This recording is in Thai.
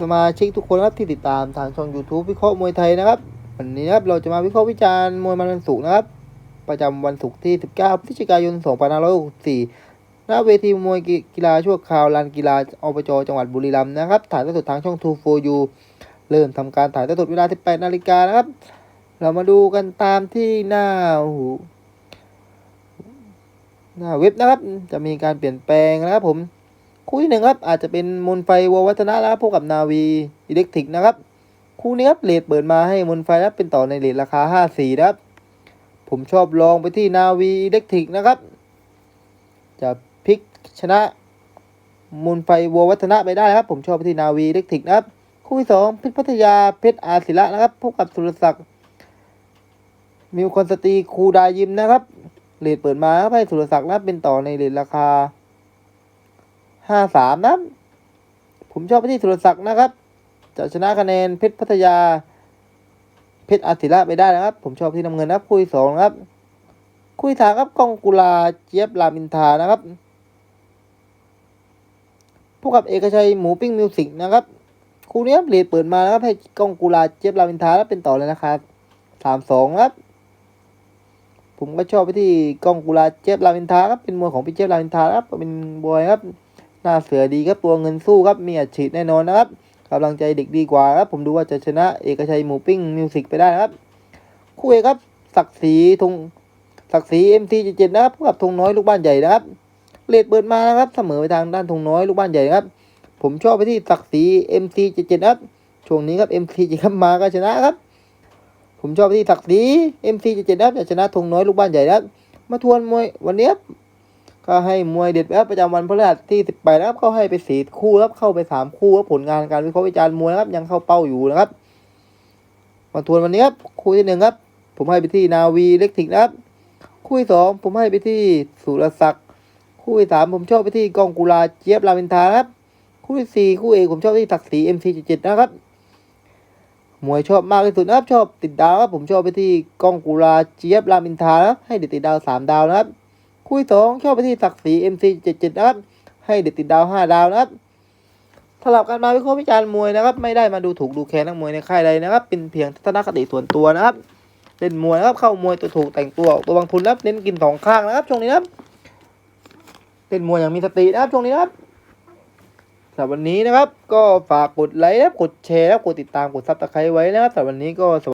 สมาชิกทุกคนครับที่ติดตามทางช่อง YouTube วิเคราะห์มวยไทยนะครับ วันนี้นะครับเราจะมาวิเคราะห์วิจารณ์มวยมันวันศุกร์นะครับ ประจำวันศุกร์ที่ 19 พฤศจิกายน 2564ณเวทีมวยกีฬาชั่วคราวลานกีฬาอบจจังหวัดบุรีรัมย์นะครับถ่ายทอดสดทางช่อง2 4 u เริ่มทำการถ่ายทอดสดเวลา 18 นาฬิกานะครับ เรามาดูกันตามที่หน้าหูหน้าเว็บนะครับ จะมีการเปลี่ยนแปลงนะครับผม คู่ที่หนึ่งครับอาจจะเป็นมนไฟววัฒนะนะครับพบกับนาวีอิเล็กทริกนะครับ คู่นี้ครับเลทเปิดมาให้มนไฟนะครับเป็นต่อในเลทราคา54นะครับ ผมชอบลองไปที่นาวีอิเล็กทริกนะครับ จะพลิกชนะมูลไฟวัววัฒนะไปได้ครับ ผมชอบไปที่นาวีอิเล็กทริกนะครับ คู่ที่สองเพชรพัทยาเพชรอาศิระนะครับพบกับสุรศักดิ์มิวคอนสตรีคูดายิมนะครับเลทเปิดมาให้สุรศักดิ์นะครับเป็นต่อในเลทราคา ห้าสามนะผมชอบไปที่สุรศักดิ์นะครับจะชนะคะแนนเพชรพัทยา เพชรอาศิระไปได้นะครับ ผมชอบที่น้ำเงินนะครับคู่ที่สองครับคู่ที่สามครับกองกุลาเจี๊ยบรามินทานะครับพบกับเอกชัยหมูปิ้งมิวสิกนะครับคู่นี้ครับเลทเปิดมานะครับให้กองกุลาเจี๊ยบรามินทาแล้วเป็นต่อเลยนะครับสามสองครับผมก็ชอบไปที่กองกุลาเจี๊ยบรามินทาครับเป็นมวยของพี่เจี๊ยบรามินทาครับเป็นบอยครับ หน้าเสือดีครับตัวเงินสู้ครับมีอัดฉีดแน่นอนนะครับกำลังใจเด็กดีกว่าครับ ผมดูว่าจะชนะเอกชัยหมูปิ้งมิวสิกไปได้นะครับ คู่เอกครับ ศักดิ์ศรีธงศักดิ์ศรีเอ็มซีเจ็ดนะครับกับธงน้อยลูกบ้านใหญ่นะครับเลดเปิดมานะครับเสมอไปทางด้านธงน้อยลูกบ้านใหญ่นะครับ ผมชอบไปที่ศักดิ์ศรีเอ็มซีเจ็ดนะครับช่วงนี้ครับเอ็มซีเจ็ดครับมาก็ชนะครับ ผมชอบไปที่ศักดิ์ศรีเอ็มซีเจ็ดนะครับจะชนะธงน้อยลูกบ้านใหญ่นะครับมาทวนมวยวันนี้ครับ ก็ให้มวยเด็ดครับประจำวันพฤหัสที่18นะครับก็ให้ไปสี่คู่ครับเข้าไปสามคู่ครับผลงานการวิเคราะห์วิจารณ์มวยนะครับ ยังเข้าเป้าอยู่นะครับมาทวนวันนี้ครับ คู่ที่หนึ่งครับ ผมให้ไปที่นาวีเล็กทิกนะครับ คู่ที่สองผมให้ไปที่สุรศักดิ์คู่ที่สามผมชอบไปที่กองกุลาเจี๊ยบรามินทานะครับ คู่ที่สี่คู่เอกผมชอบที่ศักดิ์ศรีเอ็มซีเจ็ดนะครับมวยชอบมากที่สุดนะครับ ชอบติดดาวครับผมชอบไปที่กองกุลาเจี๊ยบรามินทานะครับให้เด็ดติดดาวสามดาวนะครับ คู่ที่สองชอบไปที่ศักดิ์ศรี MC 77 นะครับ ให้เด็ดติดดาว 5 ดาวนะครับสำหรับการมาวิเคราะห์วิจารณ์มวยนะครับ ไม่ได้มาดูถูกดูแคลนนักมวยในค่ายใดนะครับ เป็นเพียงทัศนคติส่วนตัวนะครับเล่นมวยนะครับเข้ามวยตัวถูกแต่งตัวตัวบางทุนนะครับเน้นกินสองข้างนะครับช่วงนี้นะครับเล่นมวยอย่างมีสตินะครับช่วงนี้นะครับสำหรับวันนี้นะครับ ก็ฝากกดไลค์นะครับกดแชร์แล้วกดติดตามกดซับสไครต์ไว้นะครับสำหรับวันนี้ก็สวัสดี